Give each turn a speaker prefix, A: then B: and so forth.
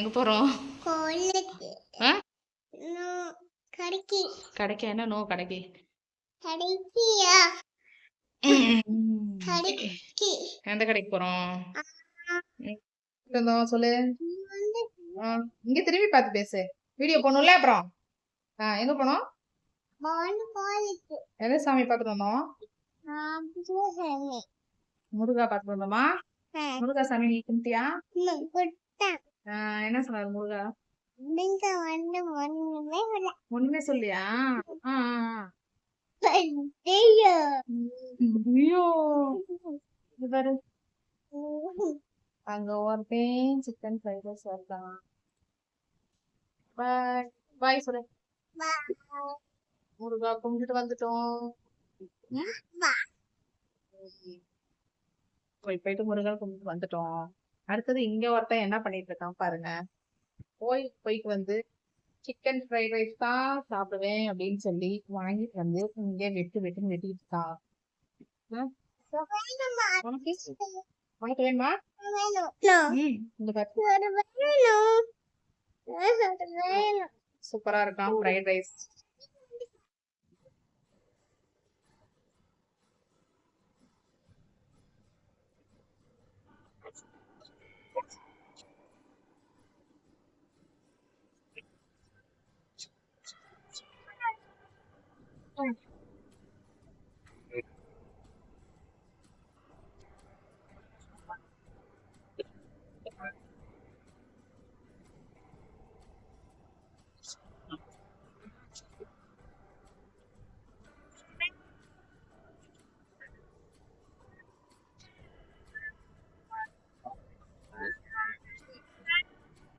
A: எங்க
B: இன்னும் கடைக்கு.
A: கடைக்கு? என்ன நோ கடைக்கு?
B: கடைக்கியா. கடைக்கு.
A: எந்த கடைக்கு போறோம். இருந்தோம் சொல்லு. இங்க திரும்பி பார்த்து பேசு. வீடியோ போகணும்ல அப்புறம்? எங்க போனோம்? எந்த சாமி பார்த்துட்டு வந்தோம்? முருகா பார்த்துட்டு வந்தோமா? முருகா சாமி நீ கும்பிட்டியா என்ன சொன்னாரு முருகா?
B: நீங்க வந்து ஒண்ணுமே இல்ல.
A: ஒண்ணுமே சொல்லியா.
B: ஐயோ.
A: பாரு. அங்க ஒருத்தன் சிக்கன் ஃப்ரைட் ரைஸ் வரலாம் பாய் பாய் சொல்லு. முருகா கும்பிட்டு வந்துட்டோம். போய் போயிட்டு முருகா கும்பிட்டு வந்துட்டோம். அடுத்தது இங்க ஒருத்தன் என்ன பண்ணிட்டு இருக்கான் பாருங்க. கோயில் போயிட்டு வந்து சிக்கன் ஃப்ரைட் ரைஸ் தான் சாப்பிடுவேன் அப்படின்னு சொல்லி வாங்கிட்டு வந்து இங்க வெட்டு வெட்டுன்னு வெட்டிட்டு இருக்கான் ம்? உனக்கு வேணுமா? சூப்பரா இருக்கான் ஃப்ரைட் ரைஸ் 对